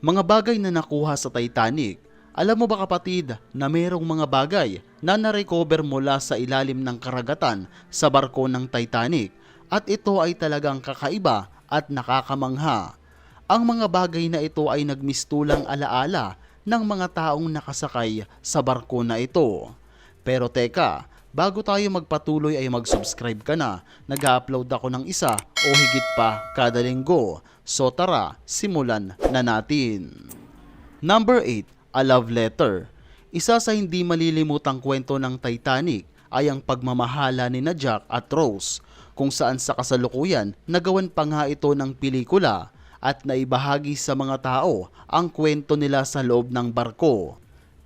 Mga bagay na nakuha sa Titanic. Alam mo ba kapatid na mayroong mga bagay na narecover mula sa ilalim ng karagatan sa barko ng Titanic at ito ay talagang kakaiba at nakakamangha. Ang mga bagay na ito ay nagmistulang alaala ng mga taong nakasakay sa barko na ito. Pero teka, bago tayo magpatuloy ay mag-subscribe ka na. Nag-upload ako ng isa o higit pa kada linggo. So tara, simulan na natin. Number 8, A Love Letter. Isa sa hindi malilimutang kwento ng Titanic ay ang pagmamahala ni na Jack at Rose kung saan sa kasalukuyan nagawan pa nga ito ng pelikula at naibahagi sa mga tao ang kwento nila sa loob ng barko.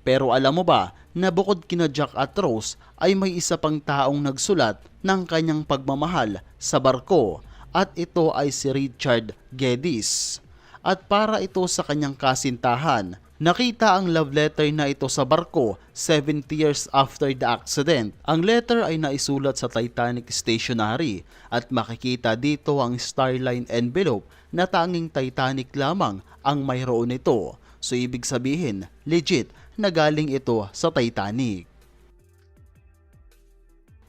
Pero alam mo ba na bukod kina Jack at Rose ay may isa pang taong nagsulat ng kanyang pagmamahal sa barko at ito ay si Richard Geddes. At para ito sa kanyang kasintahan, nakita ang love letter na ito sa barko 70 years after the accident. Ang letter ay naisulat sa Titanic Stationery at makikita dito ang Starline envelope na tanging Titanic lamang ang mayroon nito. So ibig sabihin, legit na galing ito sa Titanic.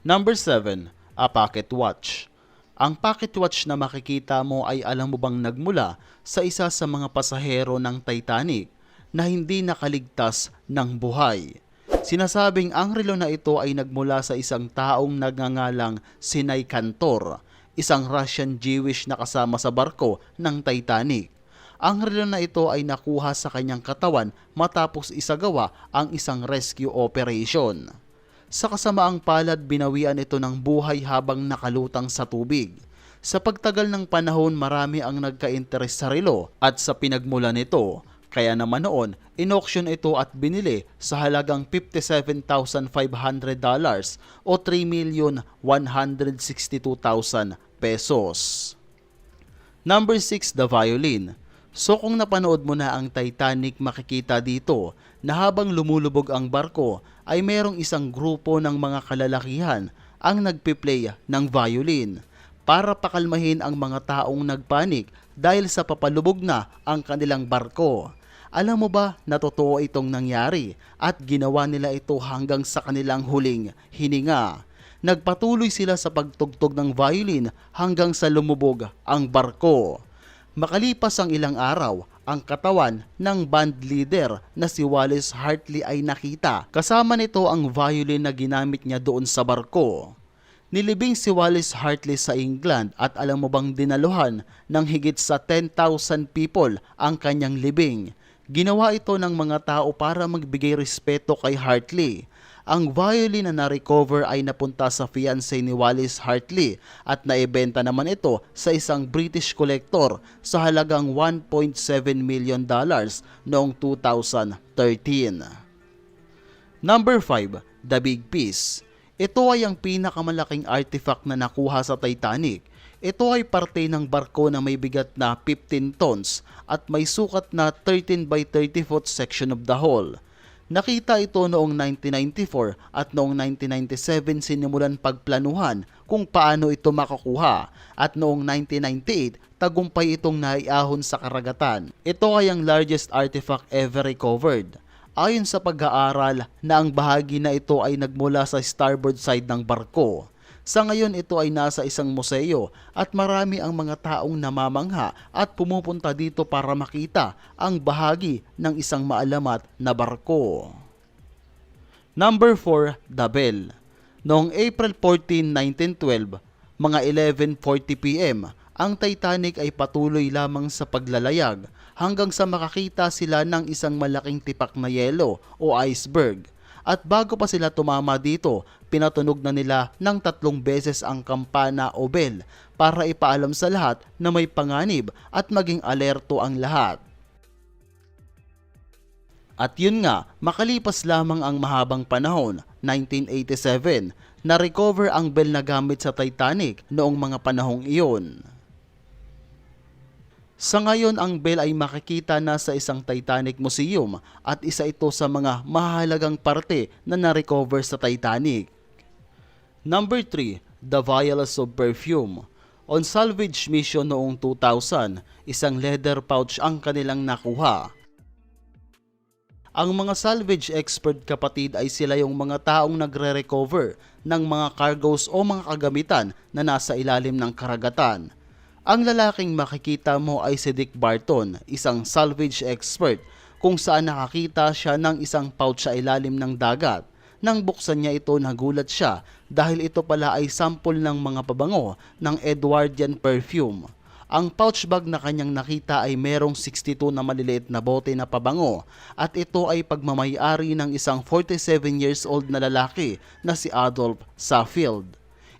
Number 7, a pocket watch. Ang pocket watch na makikita mo ay alam mo bang nagmula sa isa sa mga pasahero ng Titanic na hindi nakaligtas ng buhay. Sinasabing ang relo na ito ay nagmula sa isang taong nagngangalang Sinay Cantor, isang Russian Jewish na kasama sa barko ng Titanic. Ang relo na ito ay nakuha sa kanyang katawan matapos isagawa ang isang rescue operation. Sa kasamaang palad, binawian ito ng buhay habang nakalutang sa tubig. Sa pagtagal ng panahon, marami ang nagka-interes sa relo at sa pinagmula nito. Kaya naman noon, inauction ito at binili sa halagang $57,500 o 3,162,000 pesos. Number 6, the violin. So kung napanood mo na ang Titanic, makikita dito na habang lumulubog ang barko ay merong isang grupo ng mga kalalakihan ang nagpiplay ng violin para pakalmahin ang mga taong nagpanik dahil sa papalubog na ang kanilang barko. Alam mo ba na totoo itong nangyari at ginawa nila ito hanggang sa kanilang huling hininga. Nagpatuloy sila sa pagtugtog ng violin hanggang sa lumubog ang barko. Makalipas ang ilang araw, ang katawan ng band leader na si Wallace Hartley ay nakita. Kasama nito ang violin na ginamit niya doon sa barko. Nilibing si Wallace Hartley sa England at alam mo bang dinaluhan ng higit sa 10,000 people ang kanyang libing. Ginawa ito ng mga tao para magbigay respeto kay Hartley. Ang violin na na-recover ay napunta sa fiancé ni Wallace Hartley at naibenta naman ito sa isang British collector sa halagang 1.7 million dollars noong 2013. Number 5, The Big Piece. Ito ay ang pinakamalaking artifact na nakuha sa Titanic. Ito ay parte ng barko na may bigat na 15 tons at may sukat na 13 by 30 foot section of the hull. Nakita ito noong 1994 at noong 1997 sinimulan pagplanuhan kung paano ito makakuha at noong 1998 tagumpay itong naiahon sa karagatan. Ito ay ang largest artifact ever recovered. Ayon sa pag-aaral na ang bahagi na ito ay nagmula sa starboard side ng barko. Sa ngayon ito ay nasa isang museo at marami ang mga taong namamangha at pumupunta dito para makita ang bahagi ng isang maalamat na barko. Number 4, The Bell. Noong April 14, 1912, mga 11.40pm, ang Titanic ay patuloy lamang sa paglalayag hanggang sa makakita sila ng isang malaking tipak na yelo o iceberg. At bago pa sila tumama dito, pinatunog na nila ng tatlong beses ang kampana o bell para ipaalam sa lahat na may panganib at maging alerto ang lahat. At yun nga, makalipas lamang ang mahabang panahon, 1987, na-recover ang bell na gamit sa Titanic noong mga panahong iyon. Sa ngayon, ang bell ay makikita na sa isang Titanic Museum at isa ito sa mga mahalagang parte na na-recover sa Titanic. Number 3, The Vials of Perfume. On salvage mission noong 2000, isang leather pouch ang kanilang nakuha. Ang mga salvage expert kapatid ay sila yung mga taong nagre-recover ng mga cargoes o mga kagamitan na nasa ilalim ng karagatan. Ang lalaking makikita mo ay si Dick Barton, isang salvage expert kung saan nakakita siya ng isang pouch sa ilalim ng dagat. Nang buksan niya ito, nagulat siya dahil ito pala ay sample ng mga pabango ng Edwardian perfume. Ang pouch bag na kanyang nakita ay merong 62 na maliliit na bote na pabango at ito ay pagmamayari ng isang 47 years old na lalaki na si Adolf Saffield,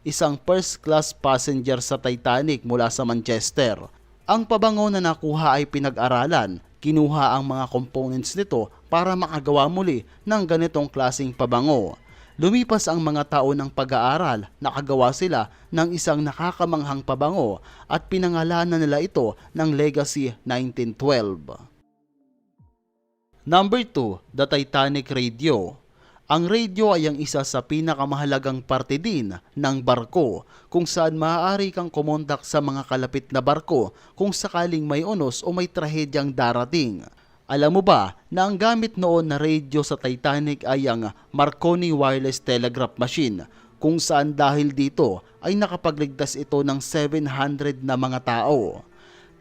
isang first class passenger sa Titanic mula sa Manchester. Ang pabango na nakuha ay pinag-aralan, kinuha ang mga components nito para makagawa muli ng ganitong klasing pabango. Lumipas ang mga taon ng pag-aaral, nakagawa sila ng isang nakakamanghang pabango at pinangalanan nila ito ng Legacy 1912. Number 2, the Titanic Radio. Ang radio ay ang isa sa pinakamahalagang parte din ng barko kung saan maaari kang kumontak sa mga kalapit na barko kung sakaling may unos o may trahedyang darating. Alam mo ba na ang gamit noon na radio sa Titanic ay ang Marconi Wireless Telegraph Machine kung saan dahil dito ay nakapagligtas ito ng 700 na mga tao.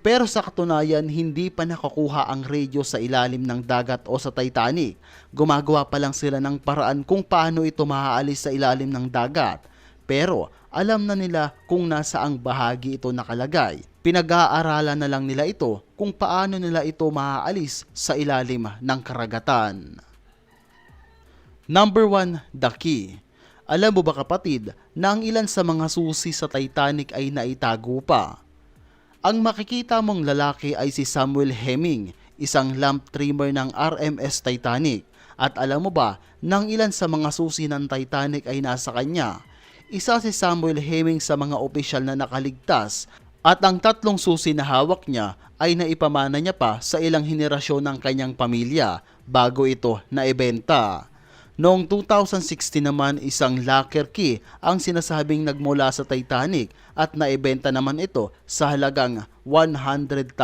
Pero sa katunayan, hindi pa nakakuha ang radio sa ilalim ng dagat o sa Titanic. Gumagawa pa lang sila ng paraan kung paano ito maaalis sa ilalim ng dagat. Pero alam na nila kung nasaang bahagi ito nakalagay. Pinag-aaralan na lang nila ito kung paano nila ito maaalis sa ilalim ng karagatan. Number 1, the key. Alam mo ba kapatid na ang ilan sa mga susi sa Titanic ay naitago pa? Ang makikita mong lalaki ay si Samuel Hemming, isang lamp trimmer ng RMS Titanic. At alam mo ba, nang ilan sa mga susi ng Titanic ay nasa kanya. Isa si Samuel Hemming sa mga opisyal na nakaligtas at ang tatlong susi na hawak niya ay naipamana niya pa sa ilang henerasyon ng kanyang pamilya bago ito naibenta. Noong 2016 naman isang locker key ang sinasabing nagmula sa Titanic at naibenta naman ito sa halagang $100,000.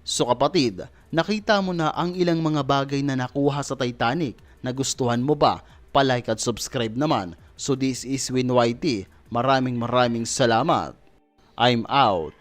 So kapatid, nakita mo na ang ilang mga bagay na nakuha sa Titanic. Nagustuhan mo ba? Palike at subscribe naman. So this is WinYT. Maraming maraming salamat. I'm out.